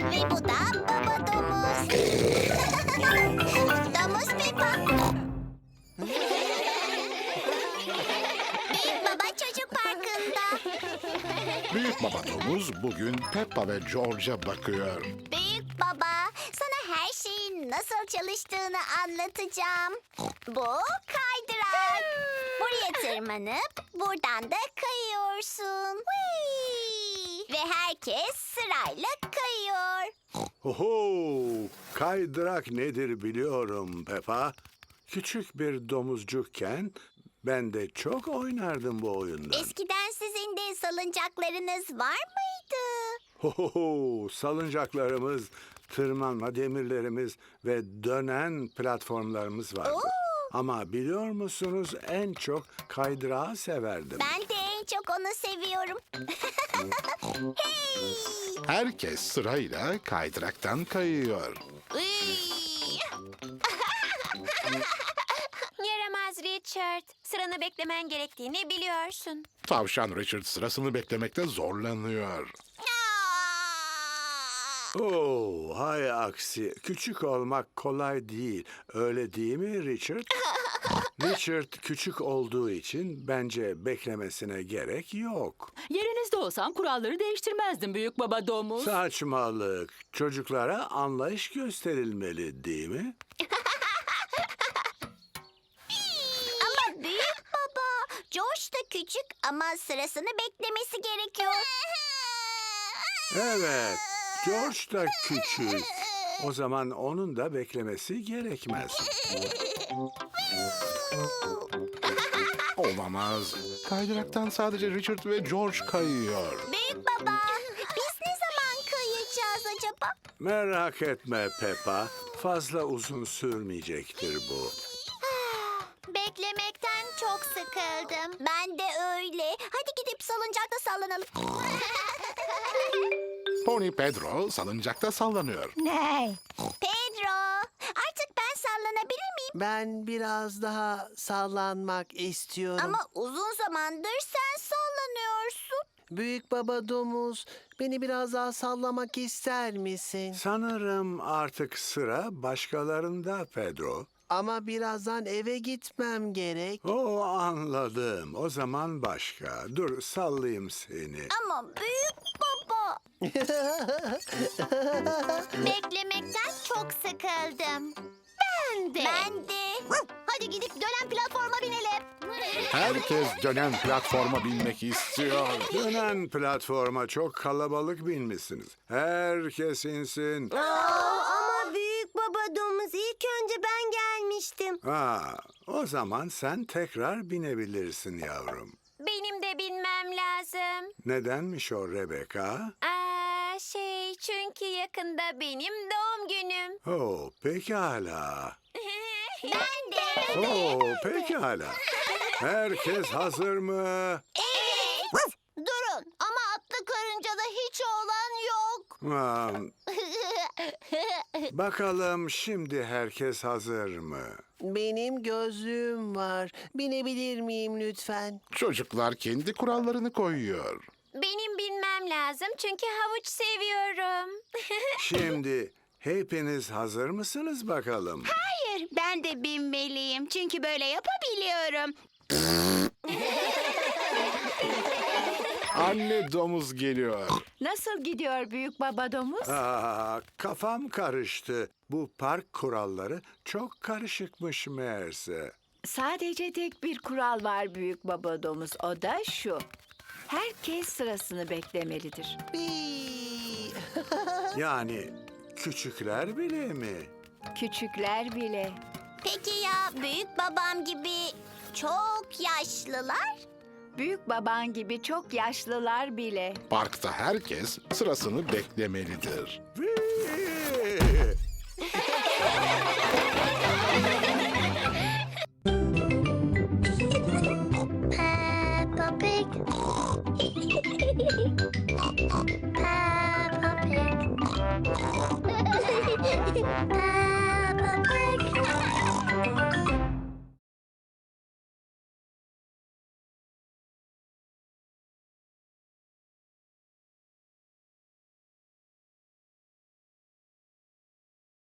Ve bu da baba domuz. domuz Peppa. Büyük baba çocuk parkında. Büyük baba bugün Peppa ve George'a bakıyor. Büyük baba sana her şeyin nasıl çalıştığını anlatacağım. Bu kaydırak. Buraya tırmanıp buradan da kayıyorsun. Ve herkes sırayla kayıyor. Oho, kaydırak nedir biliyorum Peppa. Küçük bir domuzcukken ben de çok oynardım bu oyundan. Eskiden sizin de salıncaklarınız var mıydı? Oho, salıncaklarımız, tırmanma demirlerimiz ve dönen platformlarımız vardı. Oo. Ama biliyor musunuz en çok kaydırağı severdim. Ben de en çok onu seviyorum. hey! Herkes sırayla kaydıraktan kayıyor. Yaramaz Richard. Sıranı beklemen gerektiğini biliyorsun. Tavşan Richard sırasını beklemekte zorlanıyor. Oo, hay aksi. Küçük olmak kolay değil. Öyle değil mi Richard? Richard küçük olduğu için bence beklemesine gerek yok. Yerinizde olsam kuralları değiştirmezdim büyük baba domuz. Saçmalık. Çocuklara anlayış gösterilmeli değil mi? Ama büyük baba, George da küçük ama sırasını beklemesi gerekiyor. Evet. George da küçük. O zaman onun da beklemesi gerekmez. Olamaz. Kaydıraktan sadece Richard ve George kayıyor. Büyük baba, biz ne zaman kayacağız acaba? Merak etme Peppa. Fazla uzun sürmeyecektir bu. Beklemekten çok sıkıldım. Ben de öyle. Hadi gidip salıncakta sallanalım. Pony Pedro salıncakta sallanıyor. Pedro, artık ben sallanabilir miyim? Ben biraz daha sallanmak istiyorum. Ama uzun zamandır sen sallanıyorsun. Büyük baba domuz, beni biraz daha sallamak ister misin? Sanırım artık sıra başkalarında Pedro. Ama birazdan eve gitmem gerek. O anladım. O zaman başka. Dur sallayayım seni. Ama büyük baba. Beklemekten çok sıkıldım. Ben de. Ben de. Hadi gidip dönen platforma binelim. Herkes dönen platforma binmek istiyor. Dönen platforma çok kalabalık binmişsiniz. Herkes insin. ama büyük baba domuz ilk önce ben gelmiştim. Ha, o zaman sen tekrar binebilirsin yavrum. Benim de bilmem lazım. Nedenmiş o Rebecca? Aa, şey çünkü yakında benim doğum günüm. Oh, pekala. Ben de. Oh, pekala. Herkes hazır mı? Evet. Durun ama atlı karıncada hiç olan yok. Ha, bakalım şimdi herkes hazır mı? Benim gözlüğüm var. Binebilir miyim lütfen? Çocuklar kendi kurallarını koyuyor. Benim bilmem lazım çünkü havuç seviyorum. Şimdi hepiniz hazır mısınız bakalım? Hayır ben de binmeliyim çünkü böyle yapabiliyorum. Anne domuz geliyor. Nasıl gidiyor büyük baba domuz? Aa, kafam karıştı. Bu park kuralları çok karışıkmış meğerse. Sadece tek bir kural var büyük baba domuz. O da şu. Herkes sırasını beklemelidir. Yani küçükler bile mi? Küçükler bile. Peki ya büyük babam gibi çok yaşlılar? Büyük baban gibi çok yaşlılar bile. Parkta herkes sırasını beklemelidir. Peppa Pig. Peppa Pig. Peppa